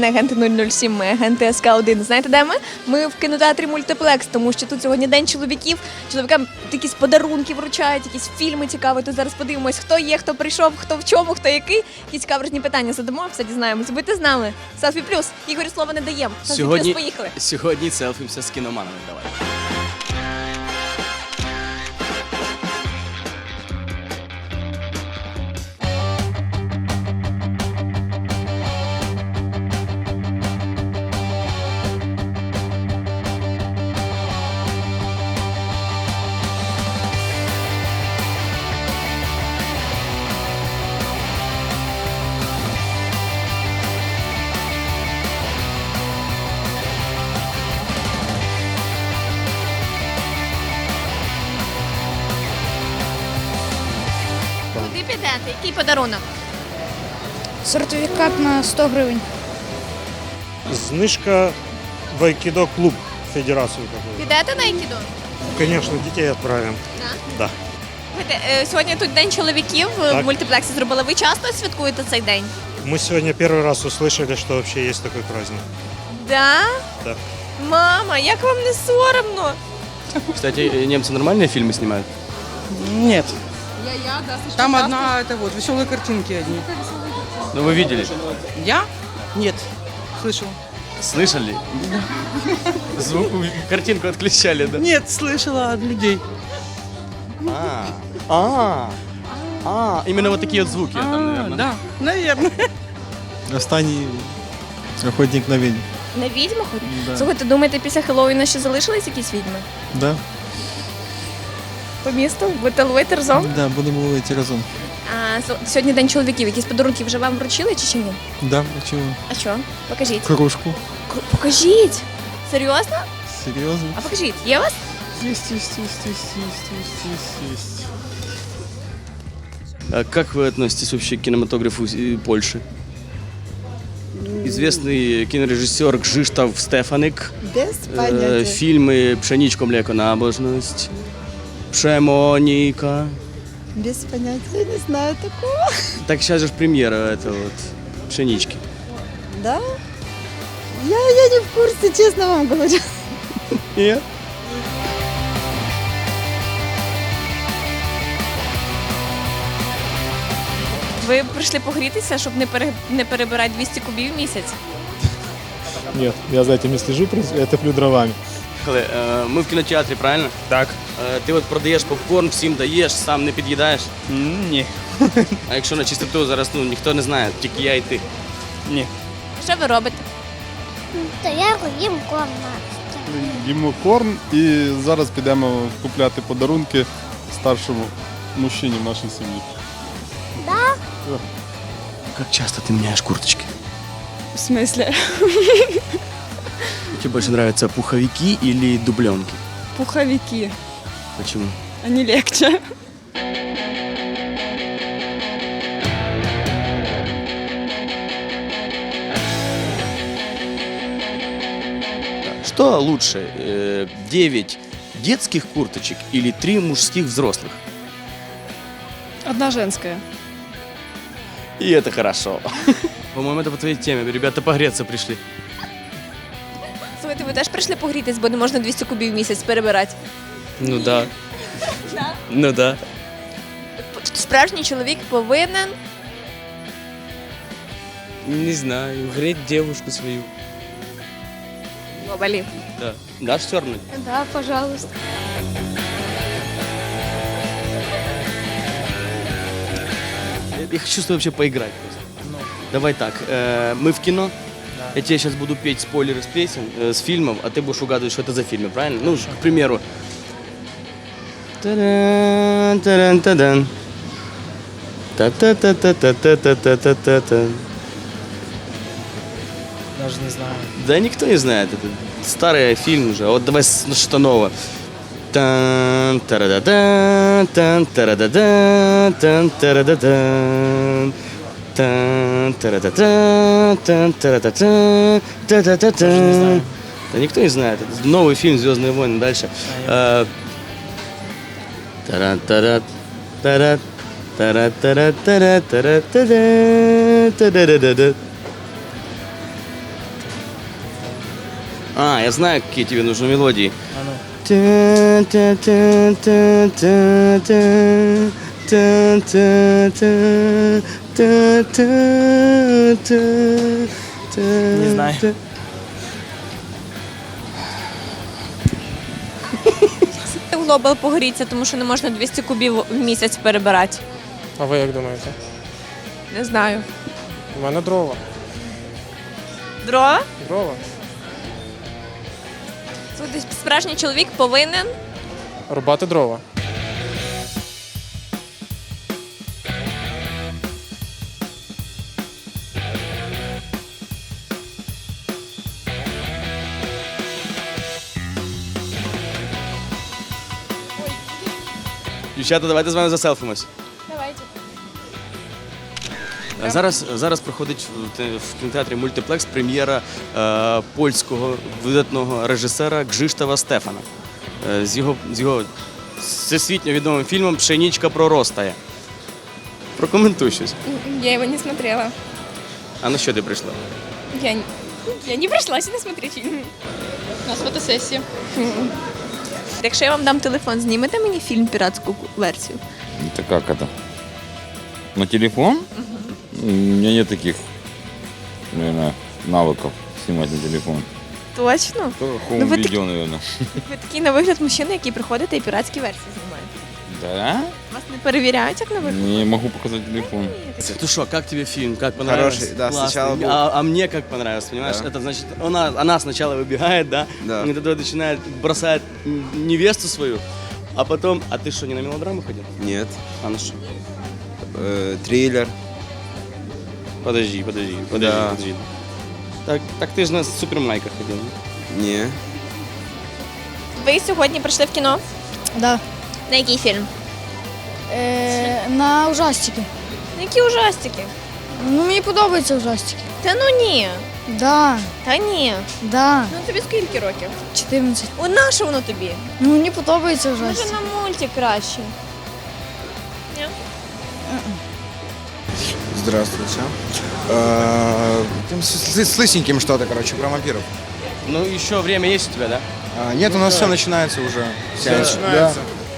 не агенти 007, ми агенти СК-1. Знаєте, де ми? Ми в кінотеатрі Мультиплекс, тому що тут сьогодні день чоловіків. Чоловікам якісь подарунки вручають, якісь фільми цікаві. Тут зараз подивимось, хто є, хто прийшов, хто в чому, хто який. Якісь каверзні питання задамо, все дізнаємось. Будьте з нами. Селфі плюс. Ігорю слова не даємо. Селфі Сьогодні, плюс, поїхали. сьогодні селфімся з кіноманами. Давай. Куди підете? Який подарунок? Сертифікат на 100 гривень. Знижка в Айкидо клуб федерацию какую. Підете на Айкідо? Конечно, детей отправим. Да. Слухайте, е, Сьогодні тут день чоловіків е, в Так. мультиплексі зробили. Ви часто святкуєте цей день? Мы сегодня первый раз услышали, что вообще есть такой праздник. Да? Да. Мама, як вам не соромно? Кстати, э, немцы нормальные фильмы снимают? Нет. Там одна, это вот, веселые картинки одни. Ну, вы видели? Я? Нет. Слышал. Слышали? Звук, картинку отключали, да? Нет, слышала от людей. А, а, а, именно вот такие вот звуки. там, А, наверное. да, наверное. Останній охотник на відьм. На відьмах? Да. Слухайте, думаєте, після Хеллоуіна ще залишились якісь відьми? Да? По місту? Будете ловити разом? Да, будемо ловити разом. А с- сьогодні день чоловіків. Якісь подарунки вже вам вручили чи ще ні? Да, чого? А що? Покажіть. Кружку. К- Покажіть! Серйозно? Серйозно? А покажіть, є у вас? Есть, есть, есть, есть, есть, есть, есть, есть. А как вы относитесь вообще к кинематографу э, Польши? Известный кинорежиссер Гжиштав Стефаник. Без Э, понятия. фильмы «Пшеничко, млеко, набожность», «Пшемоніка». Без понятия. Я не знаю такого. Так сейчас же ж премьера это вот «Пшенички». Да? Я, я не в курсе, честно вам говорю. Нет? Ви прийшли погрітися, щоб не, пере... не перебирати 200 кубів в місяць. Нет, я за этим не слежу, я топлю дровами. Коли, е, Ми в кінотеатрі, правильно? Так. Е, Ти от продаєш попкорн, всім даєш, сам не під'їдаєш. Ні. А якщо на чистоту зараз ну, ніхто не знає, тільки я і ти. Ні. Що ви робите? Та я їм корм. Їмо корм і зараз підемо купляти подарунки старшому мужчині в нашій сім'ї. Как часто ты меняешь курточки? В смысле? Тебе больше нравятся пуховики или дубленки? Пуховики. Почему? Они легче. Что лучше, э, 9 детских курточек или 3 мужских взрослых? Одна женская. И это хорошо. По-моему, это по твоей теме. Ребята погреться пришли. Слухайте, ви теж прийшли погрітись, бо не можна 200 кубів в місяць перебирати. Ну да. Ну да. Справжній чоловік повинен. Не знаю, греть девушку свою. Глобалі. Да. Дашь стернуть? Да, пожалуйста. Я, я хочу с тобой вообще поиграть просто. Давай так, э, мы в кино. Я тебе сейчас буду петь спойлеры с песен, э, с фильмов, а ты будешь угадывать, что это за фильмы, правильно? Ну, к примеру. Та-дан, та-дан, та-дан. Та-та-та-та-та-та-та-та-та-та. Даже не знаю. Да никто не знает, это старый фильм уже. Вот давай с- ну, что нового. Тан, тарададан, тан, тарададан, тан, тарададан. Да никто не знает. Это новый фильм Звездные войны. Дальше. А, я э, а, знаю, какие тебе нужны мелодии. Не знаю. Глобал погоріться, тому що не можна 200 кубів в місяць перебирати. А ви як думаєте? Не знаю. У мене дрова. Дрова? Дрова. Слухайте, Справжній чоловік повинен. Рубати дрова. Дівчата, давайте з вами заселфимось. Давайте. Зараз, зараз проходить в кінотеатрі Мультиплекс прем'єра е, польського видатного режисера Гжиштова Стефана е, з його, з його всесвітньо відомим фільмом Пшенічка проростає. Прокоментуй щось. Я его не смотрела. А на що ти прийшла? Я, не- я не пришла сюда смотреть. У нас фотосесія. Якщо я вам дам телефон, знімете мені фільм піратську версію? Это как это? На телефон? У меня нет таких, наверное, навыков снимать на телефон. Точно? Только Ну, home вы видео, наверное. Ви такий на вигляд мужчина, який приходите і піратські версії знімає. Да? Вас не перевіряють, як на вигляд? Не могу показать телефон. Ну что, как тебе фильм? Как понравилось? Хороший, да, Классный. сначала был- а, а мне как понравилось, понимаешь? Да. Это значит, она, она сначала выбегает, да? Да. И тогда начинает, бросает м, невесту свою, а потом... А ты что, не на мелодраму ходил? Нет. А на что? Э, триллер. Подожди, подожди, подожди, Да. подожди. Так, так ты же на супермайках ходил. не? Не. Ви сьогодні прийшли в кіно? Да. На який фільм? Е, на ужастики. На які ужастики? Ну, мені подобаються ужастики. Та ну ні. Да, Та ні. да. Ну тобі скільки років? 14. О, на що воно тобі? Ну, мені подобаються Може ужастики. на мультик краще. Здравствуйте. Э, там с, с- с лысеньким что-то, короче, про вампиров. Ну, еще время есть у тебя, да? А, нет, у нас все начинается уже. Сеанс. Да.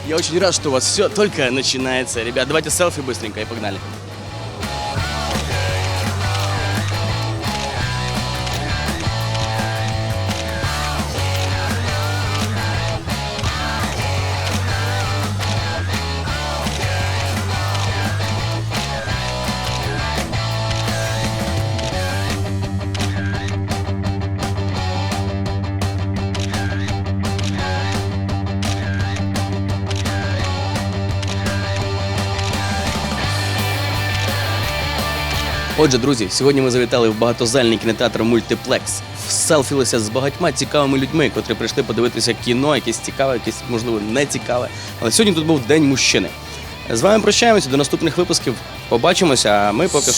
Я очень рад, что у вас все только начинается. Ребят, давайте селфи быстренько и погнали. Отже, друзі, сьогодні ми завітали в багатозальний кінотеатр Мультиплекс. Селфілися з багатьма цікавими людьми, котрі прийшли подивитися кіно, якесь цікаве, якесь можливо не цікаве. Але сьогодні тут був День мужчини. З вами прощаємося до наступних випусків. Побачимося, а ми поки.